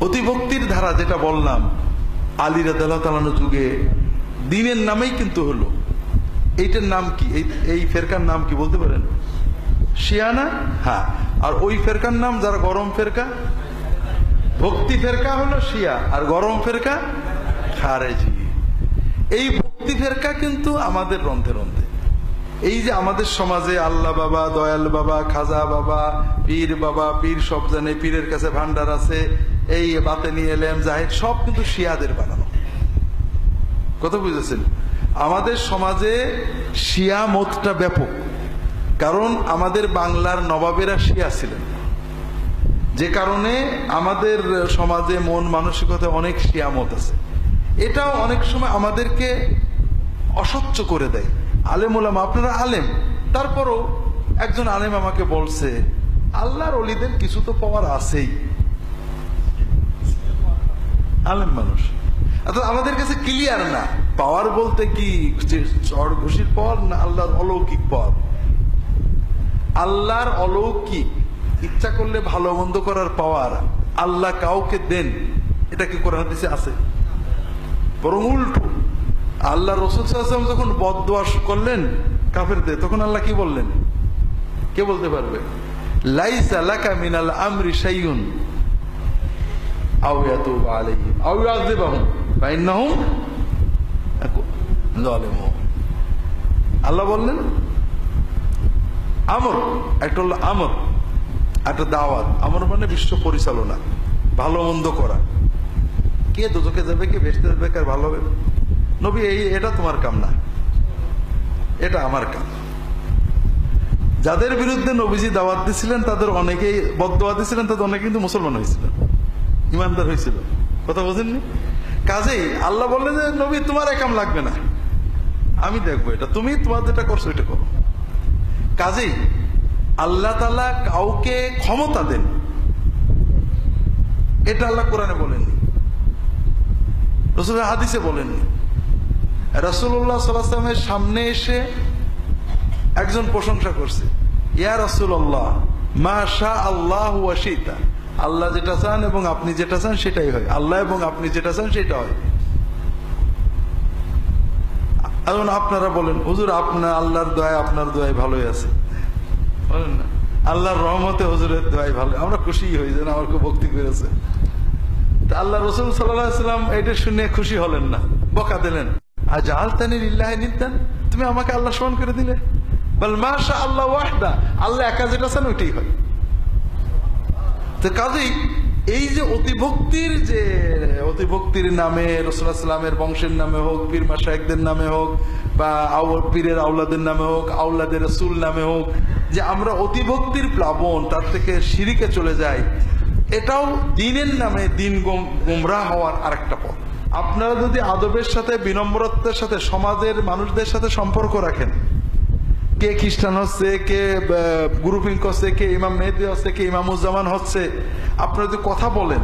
অতিভক্তির ধারা যেটা বললাম, আলী রাদাল্লাহ যুগে দিনের নামেই কিন্তু হলো। এইটার নাম কি? এই ফেরকার নাম কি বলতে পারেন? শিয়ানা হ্যাঁ। আর ওই ফেরকার নাম যারা গরম ফেরকা? ভক্তি ফেরকা হলো শিয়া, আর গরম ফেরকা খারেজি। এই ভক্তি ফেরকা কিন্তু আমাদের রন্ধে রন্ধে। এই যে আমাদের সমাজে আল্লাহ বাবা, দয়াল বাবা, খাজা বাবা, পীর বাবা, পীর সব জানে, পীরের কাছে ভান্ডার আছে, এই বাতে নিয়ে এলেম, জাহেদ, সব কিন্তু শিয়াদের বানানো। কথা বুঝেছেন? আমাদের সমাজে শিয়া মতটা ব্যাপক। কারণ আমাদের বাংলার নবাবেরা শিয়া ছিলেন। যে কারণে আমাদের সমাজে মন মানসিকতা অনেক শিয়ামত আছে। এটাও অনেক সময় আমাদেরকে অস্বচ্ছ করে দেয়। আলেম ওলাম, আপনারা আলেম। তারপরও একজন আলেম আমাকে বলছে, আল্লাহর অলিদের কিছু তো পাওয়ার আছেই। আলেম মানুষ। আমাদের কাছে ক্লিয়ার না। পাওয়ার বলতে কি চড় ঘুষির পাওয়ার না আল্লাহর অলৌকিক পাওয়ার আল্লাহর অলৌকিক, ইচ্ছা করলে ভালো মন্দ করার পাওয়ার আল্লাহ কাউকে দেন, এটা কি কোরআন হাদিসে আছে? বরং উল্টো। আল্লাহ রসুল সাল্লাম যখন বদোয়া করলেন কাফের দে তখন আল্লাহ কি বললেন? কে বলতে পারবে? লাইসা লাকা মিনাল আমরি শাইউন আও ইয়াতুব আলাইহিম, আও ইউআযিবাহুম, ফাইন্নাহুম যালিমুন। আল্লাহ বললেন, আমর, একটা হলো আমর, একটা দাওয়াত। আমর মানে বিশ্ব পরিচালনা, ভালো মন্দ করা। কে দুজকে যাবে কে ভেসতে যাবে কার ভালো হবে? নবী, এই, এটা তোমার কাম না। এটা আমার কাম। যাদের বিরুদ্ধে নবীজি দাওয়াত দিছিলেন, তাদের অনেকেই বদোয়া দিছিলেন, তাদের অনেকে কিন্তু মুসলমান হয়েছিল ইমানদার হয়েছিল। কথা বোঝেননি? কাজেই আল্লাহ বললেন যে, নবী, তোমার একাম লাগবে না। আমি দেখব এটা। তুমি তোমার যেটা করছ এটা করো। কাজেই আল্লাহ তালা কাউকে ক্ষমতা দেন। এটা আল্লাহ কোরআনে বলেননি। রসুল হাদিসে বলেননি। রসুল্লাহ সাল্লামের সামনে এসে একজন প্রশংসা করছে। ইয়া রসুল্লাহ মা শাহ আল্লাহ ওয়াশিতা আল্লাহ যেটা চান এবং আপনি যেটা চান সেটাই হয়। আল্লাহ এবং আপনি যেটা চান সেটা হয়। এখন আপনারা বলেন, হুজুর, আপনার আল্লাহর দোয়ায় আপনার দোয়ায় ভালোই আছে। বলেন না। আল্লাহর রহমতে হুজুরের দোয়াই ভালো। আমরা খুশি হই যেন আমার খুব ভক্তি করেছে। তা আল্লাহ রসুল সাল্লাম এটা শুনে খুশি হলেন না। বকা দিলেন। তুমি আমাকে আল্লাহ স্মরণ করে দিলে। আল্লাহ ওয়াহদা। আল্লাহ একা যেটা চান ওইটাই হয়। তো কাজেই এই যে অতিভক্তির যে, অতিভক্তির নামে রসুলামের বংশের নামে হোক, পীর মাসায়কদের নামে হোক, বা পীরের আউলাদের নামে হোক আউলাদের রসুল নামে হোক, যে আমরা অতিভক্তির প্লাবন, তার থেকে সিঁড়িকে চলে যাই, এটাও দিনের নামে দিন গুমরা হওয়ার আরেকটা পথ। আপনারা যদি আদবের সাথে, বিনম্রত্বের সাথে, সমাজের মানুষদের সাথে সম্পর্ক রাখেন, কে খ্রিস্টান হচ্ছে, কে গ্রুপিং হচ্ছে, কে ইমাম মেহেদি হচ্ছে, কে ইমামুজ্জামান হচ্ছে, আপনারা যদি কথা বলেন,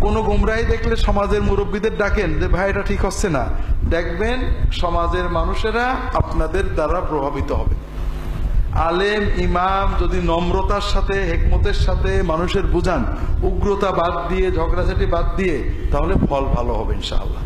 কোনো গুমরাহি দেখলে সমাজের মুরব্বীদের ডাকেন যে, ভাই, এটা ঠিক হচ্ছে না। দেখবেন সমাজের মানুষেরা আপনাদের দ্বারা প্রভাবিত হবে। আলেম, ইমাম যদি নম্রতার সাথে, হেকমতের সাথে মানুষের বুঝান, উগ্রতা বাদ দিয়ে, ঝগড়াঝাটি বাদ দিয়ে, তাহলে ফল ভালো হবে ইনশাআল্লাহ।